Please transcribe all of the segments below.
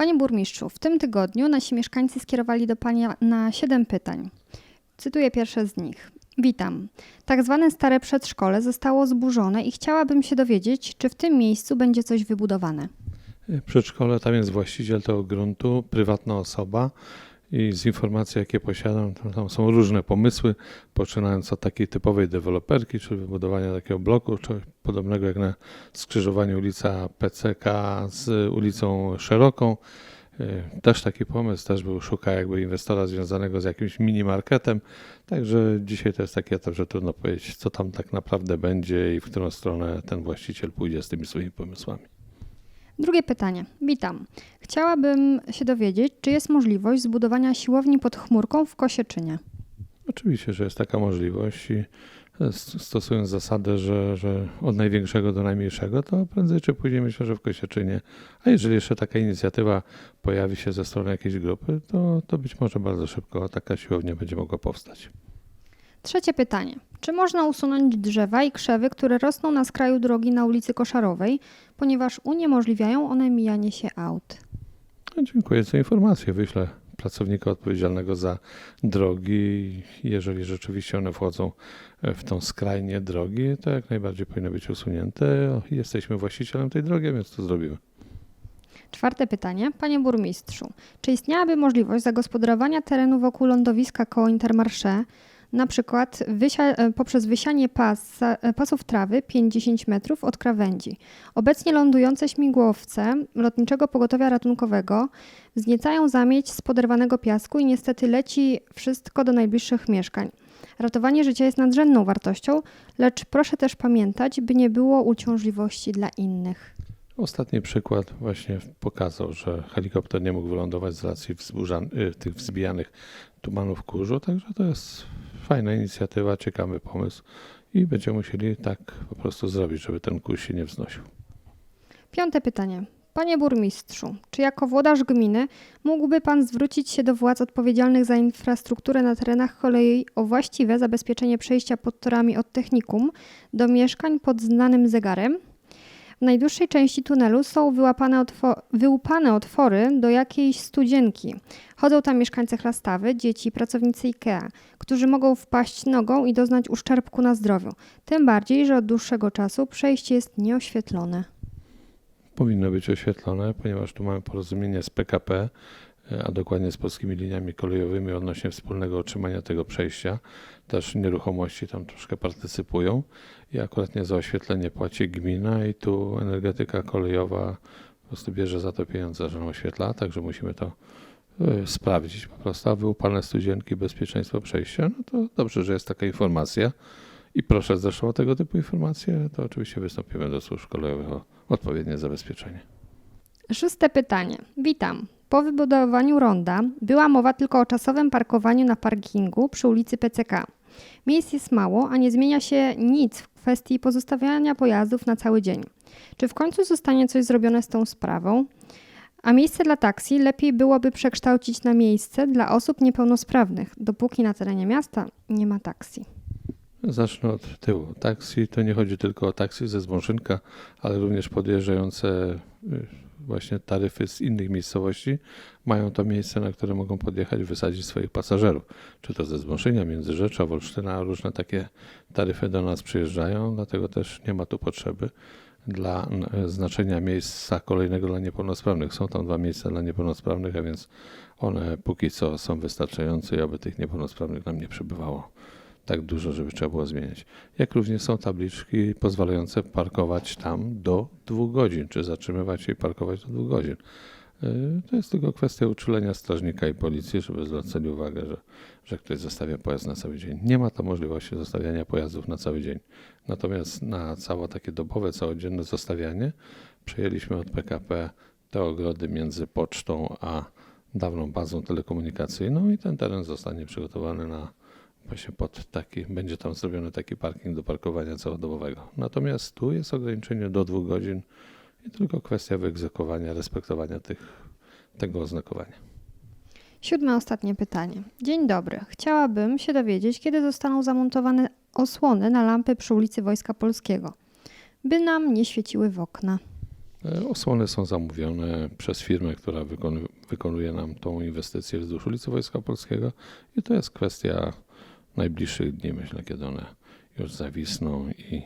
Panie burmistrzu, w tym tygodniu nasi mieszkańcy skierowali do Pana na 7 pytań. Cytuję pierwsze z nich. Witam. Tak zwane stare przedszkole zostało zburzone i chciałabym się dowiedzieć, czy w tym miejscu będzie coś wybudowane. Przedszkole, tam jest właściciel tego gruntu, prywatna osoba i z informacji, jakie posiadam, tam, są różne pomysły, poczynając od takiej typowej deweloperki, czyli wybudowania takiego bloku, czy podobnego jak na skrzyżowaniu ulica PCK z ulicą Szeroką. Y, Też taki pomysł, też był, szuka jakby inwestora związanego z jakimś minimarketem, także dzisiaj to jest taki etap, że trudno powiedzieć, co tam tak naprawdę będzie i w którą stronę ten właściciel pójdzie z tymi swoimi pomysłami. Drugie pytanie. Witam. Chciałabym się dowiedzieć, czy jest możliwość zbudowania siłowni pod chmurką w Kosieczynie. Oczywiście, że jest taka możliwość i s- stosując zasadę, że, że od największego do najmniejszego, to prędzej czy później myślę, że w Kosieczynie. A jeżeli jeszcze taka inicjatywa pojawi się ze strony jakiejś grupy, to, to być może bardzo szybko taka siłownia będzie mogła powstać. Trzecie pytanie. Czy można usunąć drzewa i krzewy, które rosną na skraju drogi na ulicy Koszarowej, ponieważ uniemożliwiają one mijanie się aut? No, dziękuję za informację. Wyślę pracownika odpowiedzialnego za drogi. Jeżeli rzeczywiście one wchodzą w tą skrajnię drogi, to jak najbardziej powinny być usunięte. Jesteśmy właścicielem tej drogi, więc to zrobimy. Czwarte pytanie. Panie burmistrzu, czy istniałaby możliwość zagospodarowania terenu wokół lądowiska koło Intermarché, na przykład wysia- e, poprzez wysianie pas, e, pasów trawy 5-10 metrów od krawędzi? Obecnie lądujące śmigłowce Lotniczego Pogotowia Ratunkowego wzniecają zamieć z poderwanego piasku i niestety leci wszystko do najbliższych mieszkań. Ratowanie życia jest nadrzędną wartością, lecz proszę też pamiętać, by nie było uciążliwości dla innych. Ostatni przykład właśnie pokazał, że helikopter nie mógł wylądować z racji y, tych wzbijanych tumanów kurzu, także to jest fajna inicjatywa, ciekawy pomysł i będziemy musieli tak po prostu zrobić, żeby ten kurz się nie wznosił. Piąte pytanie. Panie burmistrzu, czy jako włodarz gminy mógłby Pan zwrócić się do władz odpowiedzialnych za infrastrukturę na terenach kolei o właściwe zabezpieczenie przejścia pod torami od technikum do mieszkań pod znanym zegarem? W najdłuższej części tunelu są wyłapane wyłupane otwory do jakiejś studzienki. Chodzą tam mieszkańcy chlastawy, dzieci, pracownicy IKEA, którzy mogą wpaść nogą i doznać uszczerbku na zdrowiu. Tym bardziej, że od dłuższego czasu przejście jest nieoświetlone. Powinno być oświetlone, ponieważ tu mamy porozumienie z PKP, a dokładnie z polskimi liniami kolejowymi odnośnie wspólnego utrzymania tego przejścia. Też nieruchomości tam troszkę partycypują i akurat nie za oświetlenie płaci gmina i tu energetyka kolejowa po prostu bierze za to pieniądze, że oświetla, także musimy to y, sprawdzić po prostu. A wyłupane studzienki, bezpieczeństwo przejścia, no to dobrze, że jest taka informacja i proszę zresztą o tego typu informacje, to oczywiście wystąpimy do służb kolejowych o odpowiednie zabezpieczenie. Szóste pytanie. Witam. Po wybudowaniu ronda była mowa tylko o czasowym parkowaniu na parkingu przy ulicy PCK. Miejsc jest mało, a nie zmienia się nic w kwestii pozostawiania pojazdów na cały dzień. Czy w końcu zostanie coś zrobione z tą sprawą? A miejsce dla taksi lepiej byłoby przekształcić na miejsce dla osób niepełnosprawnych, dopóki na terenie miasta nie ma taksi. Zacznę od tyłu. Taksi to nie chodzi tylko o taksi ze Zbążynka, ale również podjeżdżające y, właśnie taryfy z innych miejscowości mają to miejsce, na które mogą podjechać, wysadzić swoich pasażerów. Czy to ze Zbąszynia, Międzyrzecza, Wolsztyna, różne takie taryfy do nas przyjeżdżają, dlatego też nie ma tu potrzeby dla znaczenia miejsca kolejnego dla niepełnosprawnych. Są tam dwa miejsca dla niepełnosprawnych, a więc one póki co są wystarczające aby tych niepełnosprawnych nam nie przybywało tak dużo, żeby trzeba było zmieniać. Jak również są tabliczki pozwalające parkować tam do dwóch godzin, czy zatrzymywać się i parkować do dwóch godzin. Yy, To jest tylko kwestia uczulenia strażnika i policji, żeby zwracali uwagę, że, że ktoś zostawia pojazd na cały dzień. Nie ma tam możliwości zostawiania pojazdów na cały dzień. Natomiast na całe takie dobowe, całodzienne zostawianie przejęliśmy od PKP te ogrody między pocztą a dawną bazą telekomunikacyjną i ten teren zostanie przygotowany na właśnie pod taki, będzie tam zrobiony taki parking do parkowania całodobowego. Natomiast tu jest ograniczenie do dwóch godzin i tylko kwestia wyegzekwowania, respektowania tych, tego oznakowania. Siódme, ostatnie pytanie. Dzień dobry. Chciałabym się dowiedzieć, kiedy zostaną zamontowane osłony na lampy przy ulicy Wojska Polskiego, by nam nie świeciły w okna. E, Osłony są zamówione przez firmę, która wykonu- wykonuje nam tą inwestycję wzdłuż ulicy Wojska Polskiego i to jest kwestia najbliższych dni, myślę, kiedy one już zawisną i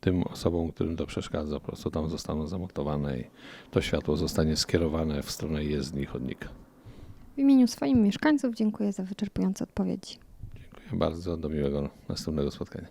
tym osobom, którym to przeszkadza, po prostu tam zostaną zamontowane i to światło zostanie skierowane w stronę jezdni chodnika. W imieniu swoim mieszkańców dziękuję za wyczerpujące odpowiedzi. Dziękuję bardzo, do miłego następnego spotkania.